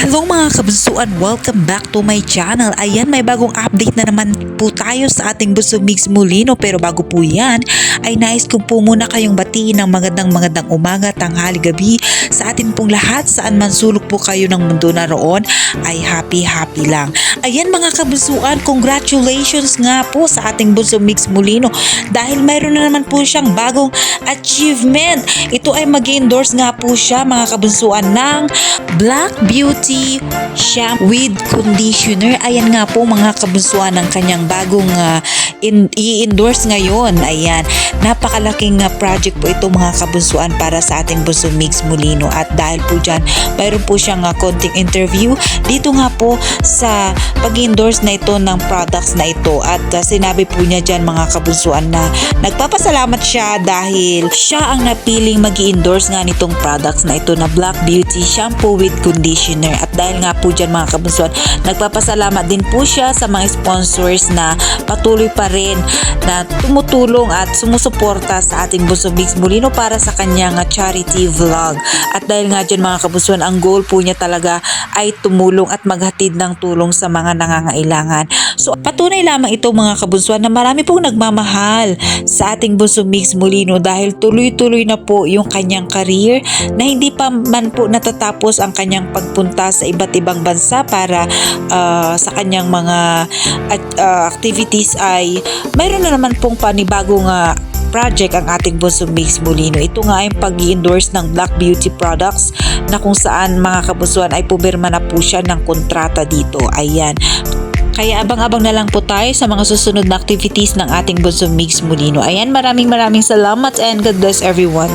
Hello mga kabunsuan, welcome back to my channel. Ayan, may bagong update na naman po tayo sa ating Buso Mix Molino. Pero bago po yan, ay nais kong po muna kayong batiin ng magandang magandang umaga, tanghali, gabi sa atin pong lahat. Saan man sulok po kayo ng mundo na roon, ay happy happy lang. Ayan mga kabunsuan, congratulations nga po sa ating Buso Mix Molino dahil mayroon na naman po siyang bagong achievement. Ito ay mag endorse nga po siya mga kabunsuan ng Black Beauty Shampoo with Conditioner. Ayan nga po mga kabunsuan ng kanyang bagong ah, in- i-endorse ngayon. Ayan, napakalaking ah, project po ito mga kabunsuan para sa ating Bunso Mix Molino. At dahil po dyan, mayroon po siyang ah, konting interview dito nga po sa pag-endorse na ito ng products na ito. At ah, sinabi po niya dyan mga kabunsuan na nagpapasalamat siya dahil siya ang napiling mag endorse nga nitong products na ito na Black Beauty Shampoo with Conditioner. At dahil nga po dyan mga kabunsuan, nagpapasalamat din po siya sa mga sponsors na patuloy pa rin na tumutulong at sumusuporta sa ating Bunso Mix Molino para sa kanyang charity vlog. At dahil nga dyan mga kabunsuan, ang goal po niya talaga ay tumulong at maghatid ng tulong sa mga nangangailangan. So patunay lamang ito mga kabunsuan na marami pong nagmamahal sa ating Bunso Mix Molino dahil tuloy-tuloy na po yung kanyang career na hindi pa man po natatapos ang kanyang pagpunta sa iba't ibang bansa para ah, sa kanyang mga at, ah, activities ay mayroon na naman pong panibagong ah, project ang ating Bunso Mix Molino. Ito nga ay pag endorse ng Black Beauty Products na kung saan mga kabusuan ay pumirma na po siya ng kontrata dito. Ayan. Kaya abang-abang na lang po tayo sa mga susunod na activities ng ating Bunso Mix Molino. Ayan, maraming maraming salamat and God bless everyone.